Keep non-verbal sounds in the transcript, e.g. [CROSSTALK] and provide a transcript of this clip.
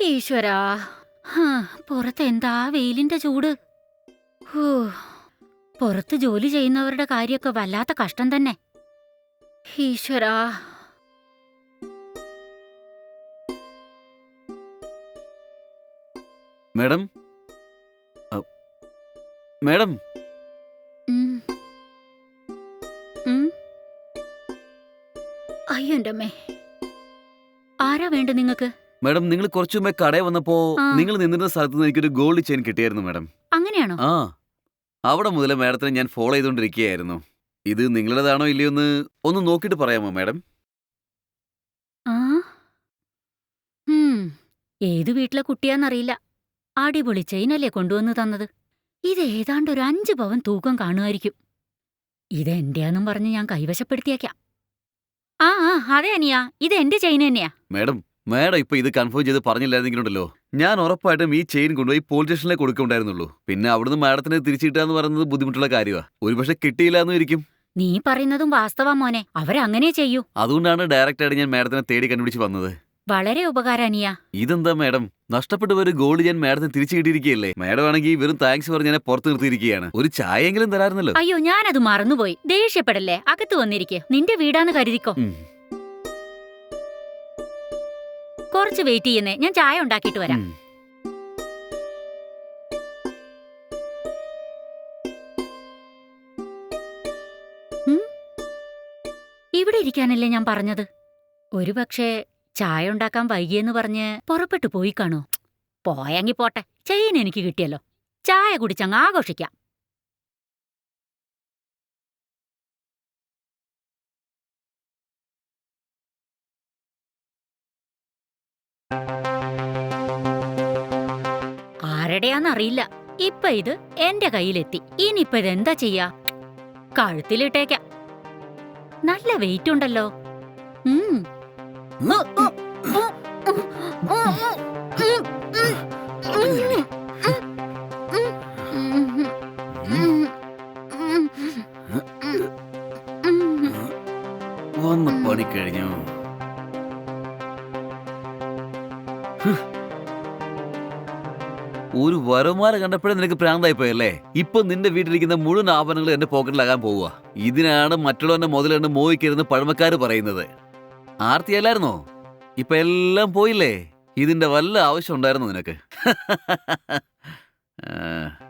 ഈശ്വരാ. പുറത്ത് എന്താ വെയിലിന്റെ ചൂട്? ഹൂ. പുറത്ത് ജോലി ചെയ്യുന്നവരുടെ കാര്യമൊക്കെ വല്ലാത്ത കഷ്ടം തന്നെ. ഈശ്വരാ. മേഡം? മാഡം? അയ്യോ എന്റെ അമ്മേ ആരാ വേണ്ട നിങ്ങൾക്ക്? മാഡം നിങ്ങൾ കുറച്ചു മുമ്പേ കടയിൽ വന്നപ്പോ ആ. നിങ്ങൾ നിന്നിരുന്ന സ്ഥലത്ത് നിന്ന് എനിക്കൊരു ഗോൾഡ് ചെയിൻ കിട്ടിയായിരുന്നു മാഡം. അങ്ങനെയാണോ? ആ. അവിടെ മുതൽ മാഡത്തിനെ ഞാൻ ഫോളോ ചെയ്തുകൊണ്ടിരിക്കുകയായിരുന്നു ഇത് നിങ്ങളുടേതാണോ ഇല്ലയോ എന്ന് ഒന്ന് നോക്കിയിട്ട് പറയാമോ മാഡം? ആ. ഏത് വീട്ടിലെ കുട്ടിയാന്നറിയില്ല. അടിപൊളി ചെയിനല്ലേ കൊണ്ടുവന്ന് തന്നത്. ഇത് ഏതാണ്ട് ഒരു അഞ്ച് പവൻ തൂക്കം കാണുമായിരിക്കും. ഇതെന്റെയാന്നും പറഞ്ഞ് ഞാൻ കൈവശപ്പെടുത്തിയേക്കാം. ആ ആ അതെ അനിയാ. ഇത് എന്റെ ചെയിൻ തന്നെയാ. മേഡം മാഡം ഇപ്പൊ ഇത് കൺഫേം ചെയ്ത് പറഞ്ഞില്ലായിരുന്നെങ്കിലുണ്ടല്ലോ. ഞാൻ ഉറപ്പായിട്ടും ഈ ചെയിൻ കൊണ്ടുപോയി പോലീസ് സ്റ്റേഷനിലേക്ക് കൊടുക്കുന്നുണ്ടായിരുന്നുള്ളൂ പിന്നെ അവിടുന്ന് മാഡത്തിന് തിരിച്ചിട്ടാന്ന് പറയുന്നത് ബുദ്ധിമുട്ടുള്ള കാര്യമാണ് ഒരുപക്ഷെ കിട്ടിയില്ല എന്നും ഇരിക്കും. നീ പറയുന്നതും വാസ്തവാ മോനെ. അവരങ്ങനെ ചെയ്യൂ. അതുകൊണ്ടാണ് ഡയറക്റ്റ് ആയിട്ട് ഞാൻ മാഡത്തിനെ തേടി കണ്ടുപിടിച്ച് വന്നത്. വളരെ ഉപകാരം അനിയാ. ഇതെന്താ മാഡം? നഷ്ടപ്പെട്ടു ഒരു ഗോൾഡ് ഞാൻ മാഡത്തിന് തിരിച്ചു കിട്ടിയിരിക്കുകയല്ലേ? മാഡം ആണെങ്കിൽ വെറും താങ്ക്സ് പറഞ്ഞ് എന്നെ പുറത്ത് നിർത്തിയിരിക്കുകയാണ്. ഒരു ചായയെങ്കിലും തരാറുന്നല്ലോ അയ്യോ ഞാനത് മറന്നുപോയി. ദേഷ്യപ്പെടല്ലേ? അകത്ത് വന്നിരിക്കേ. നിന്റെ വീടാന്ന് കരുതിക്കോ. കുറച്ച് വെയിറ്റ് ചെയ്യുന്നേ. ഞാൻ ചായ ഉണ്ടാക്കിയിട്ട് വരാം. ഇവിടെ ഇരിക്കാനല്ലേ ഞാൻ പറഞ്ഞത്? ഒരുപക്ഷെ ചായ ഉണ്ടാക്കാൻ വൈകിയെന്ന് പറഞ്ഞ് പുറപ്പെട്ടു പോയി കാണോ. പോയെങ്കി പോട്ടെ ചെയിൻ എനിക്ക് കിട്ടിയല്ലോ. ചായ കുടിച്ചങ്ങ് ആഘോഷിക്കാം. ആരുടെയാന്നറിയില്ല. ഇപ്പൊ ഇത് എന്റെ കയ്യിലെത്തി. ഇനിയിപ്പൊ ഇതെന്താ ചെയ്യാ? കഴുത്തിലിട്ടേക്കാം. നല്ല വെയിറ്റ് ഉണ്ടല്ലോ. ഉം. ഉ, ഉ, ഉ, ഉ, ഉ, ഉ, ഉം, ഉം, ഉം, ഉം, ഉം, ഉം, ഉം. വന്ന പണി കഴിഞ്ഞു ഹ്. ഒരു വരമാല കണ്ടപ്പോഴേ നിനക്ക് പ്രാന്തായി പോയല്ലേ ഇപ്പൊ നിന്റെ വീട്ടിലിരിക്കുന്ന മുഴുവൻ ആഭരണങ്ങൾ എന്റെ പോക്കറ്റിലാകാൻ പോവുക ഇതിനാണ് മറ്റുള്ളവന്റെ മുതലെന്ന് മോഹിക്കരുന്ന് പഴമക്കാര് പറയുന്നത് ആർത്തിയല്ലായിരുന്നോ ഇപ്പൊ എല്ലാം പോയില്ലേ? ഇതിന്റെ വല്ല ആവശ്യം ഉണ്ടായിരുന്നു നിനക്ക്. [LAUGHS]